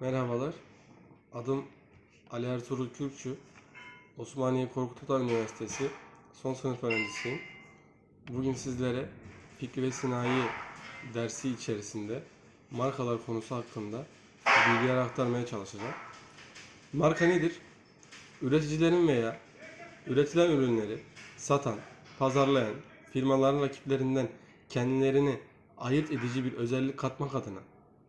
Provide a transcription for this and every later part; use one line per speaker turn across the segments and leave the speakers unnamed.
Merhabalar. Adım Ali Ertuğrul Kürkçü. Osmaniye Korkut Ata Üniversitesi son sınıf öğrencisiyim. Bugün sizlere fikri ve sinayi dersi içerisinde markalar konusu hakkında bilgiler aktarmaya çalışacağım. Marka nedir? Üreticilerin veya üretilen ürünleri satan, pazarlayan firmaların rakiplerinden kendilerini ayırt edici bir özellik katmak adına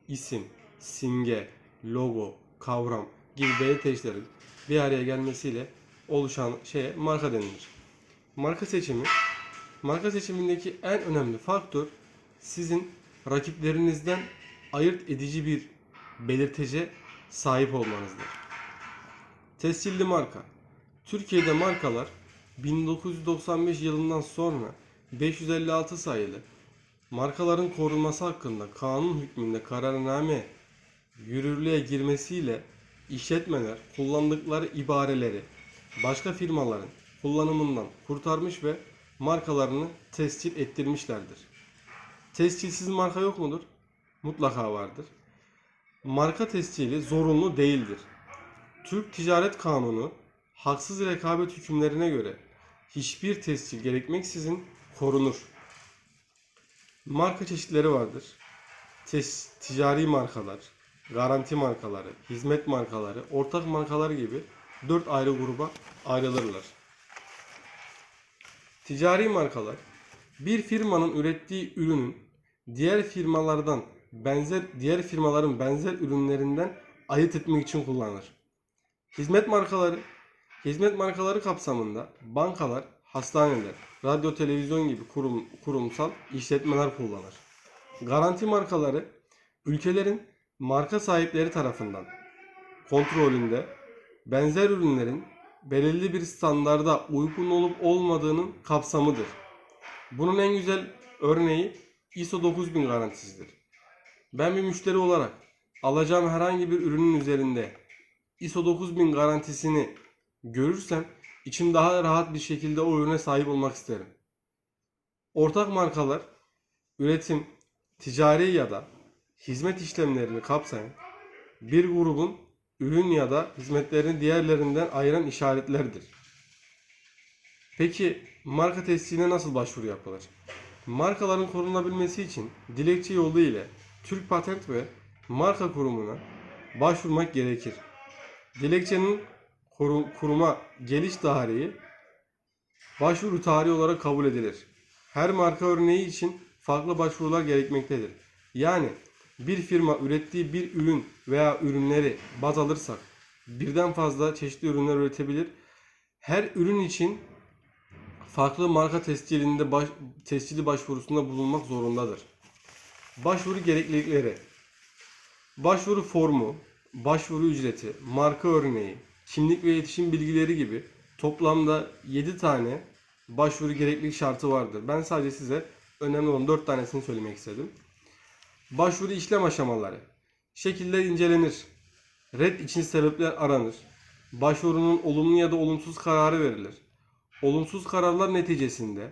isim, simge, logo, kavram gibi belirteçlerin bir araya gelmesiyle oluşan şeye marka denilir. Marka seçimi, marka seçimindeki en önemli faktör sizin rakiplerinizden ayırt edici bir belirtece sahip olmanızdır. Tescilli marka. Türkiye'de markalar 1995 yılından sonra 556 sayılı markaların korunması hakkında kanun hükmünde kararname yürürlüğe girmesiyle işletmeler kullandıkları ibareleri başka firmaların kullanımından kurtarmış ve markalarını tescil ettirmişlerdir. Tescilsiz marka yok mudur? Mutlaka vardır. Marka tescili zorunlu değildir. Türk Ticaret Kanunu haksız rekabet hükümlerine göre hiçbir tescil gerekmeksizin korunur. Marka çeşitleri vardır. Tes- ticari markalar, garanti markaları, hizmet markaları, ortak markalar gibi dört ayrı gruba ayrılırlar. Ticari markalar bir firmanın ürettiği ürünün diğer firmalardan benzer diğer firmaların benzer ürünlerinden ayırt etmek için kullanılır. Hizmet markaları hizmet markaları kapsamında bankalar, hastaneler, radyo, televizyon gibi kurum, kurumsal işletmeler kullanır. Garanti markaları ülkelerin marka sahipleri tarafından kontrolünde benzer ürünlerin belirli bir standarda uygun olup olmadığının kapsamıdır. Bunun en güzel örneği ISO 9000 garantisidir. Ben bir müşteri olarak alacağım herhangi bir ürünün üzerinde ISO 9000 garantisini görürsem içim daha rahat bir şekilde o ürüne sahip olmak isterim. Ortak markalar üretim, ticari ya da hizmet işlemlerini kapsayan bir grubun ürün ya da hizmetlerini diğerlerinden ayıran işaretlerdir. Peki marka tescilline nasıl başvuru yapılır? Markaların korunabilmesi için dilekçe yolu ile Türk Patent ve Marka Kurumu'na başvurmak gerekir. Dilekçenin kuruma geliş tarihi başvuru tarihi olarak kabul edilir. Her marka örneği için farklı başvurular gerekmektedir. Yani bir firma ürettiği bir ürün veya ürünleri baz alırsak birden fazla çeşitli ürünler üretebilir. Her ürün için farklı marka tescilinde baş, tescili başvurusunda bulunmak zorundadır. Başvuru gereklilikleri Başvuru formu, başvuru ücreti, marka örneği, kimlik ve iletişim bilgileri gibi toplamda 7 tane başvuru gereklilik şartı vardır. Ben sadece size önemli olan 4 tanesini söylemek istedim. Başvuru işlem aşamaları. Şekiller incelenir. Red için sebepler aranır. Başvurunun olumlu ya da olumsuz kararı verilir. Olumsuz kararlar neticesinde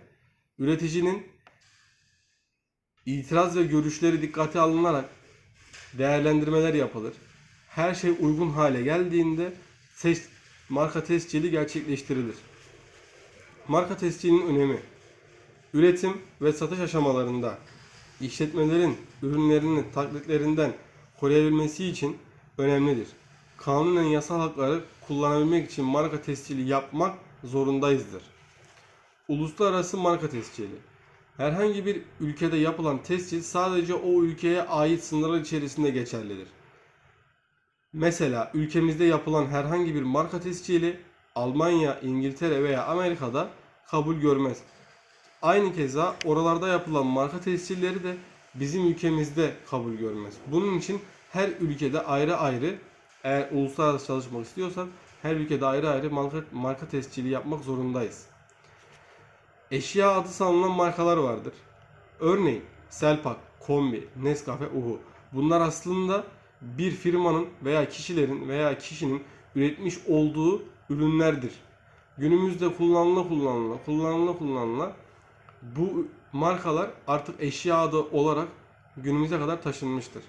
üreticinin itiraz ve görüşleri dikkate alınarak değerlendirmeler yapılır. Her şey uygun hale geldiğinde ses, marka tescili gerçekleştirilir. Marka tescilinin önemi Üretim ve satış aşamalarında işletmelerin ürünlerini taklitlerinden koruyabilmesi için önemlidir. Kanunen yasal hakları kullanabilmek için marka tescili yapmak zorundayızdır. Uluslararası marka tescili. Herhangi bir ülkede yapılan tescil sadece o ülkeye ait sınırlar içerisinde geçerlidir. Mesela ülkemizde yapılan herhangi bir marka tescili Almanya, İngiltere veya Amerika'da kabul görmez. Aynı keza oralarda yapılan marka tescilleri de bizim ülkemizde kabul görmez. Bunun için her ülkede ayrı ayrı eğer uluslararası çalışmak istiyorsak her ülkede ayrı ayrı marka, marka tescili yapmak zorundayız. Eşya adı sanılan markalar vardır. Örneğin Selpak, Kombi, Nescafe, Uhu. Bunlar aslında bir firmanın veya kişilerin veya kişinin üretmiş olduğu ürünlerdir. Günümüzde kullanıla kullanıla kullanıla kullanıla bu markalar artık eşya adı olarak günümüze kadar taşınmıştır.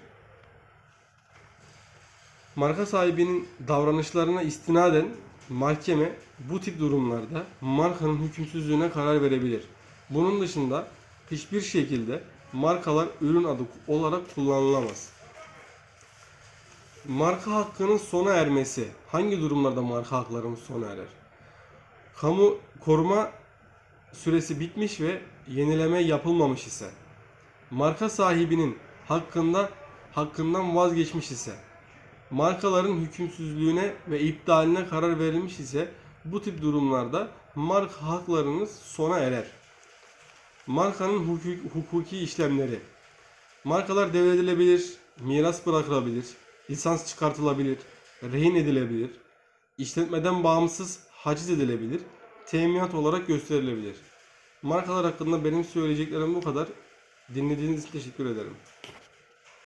Marka sahibinin davranışlarına istinaden mahkeme bu tip durumlarda markanın hükümsüzlüğüne karar verebilir. Bunun dışında hiçbir şekilde markalar ürün adı olarak kullanılamaz. Marka hakkının sona ermesi. Hangi durumlarda marka haklarımız sona erer? Kamu koruma süresi bitmiş ve yenileme yapılmamış ise, marka sahibinin hakkında hakkından vazgeçmiş ise, markaların hükümsüzlüğüne ve iptaline karar verilmiş ise bu tip durumlarda marka haklarınız sona erer. Markanın hukuk- hukuki işlemleri. Markalar devredilebilir, miras bırakılabilir, lisans çıkartılabilir, rehin edilebilir, işletmeden bağımsız haciz edilebilir, teminat olarak gösterilebilir. Markalar hakkında benim söyleyeceklerim bu kadar. Dinlediğiniz için teşekkür ederim.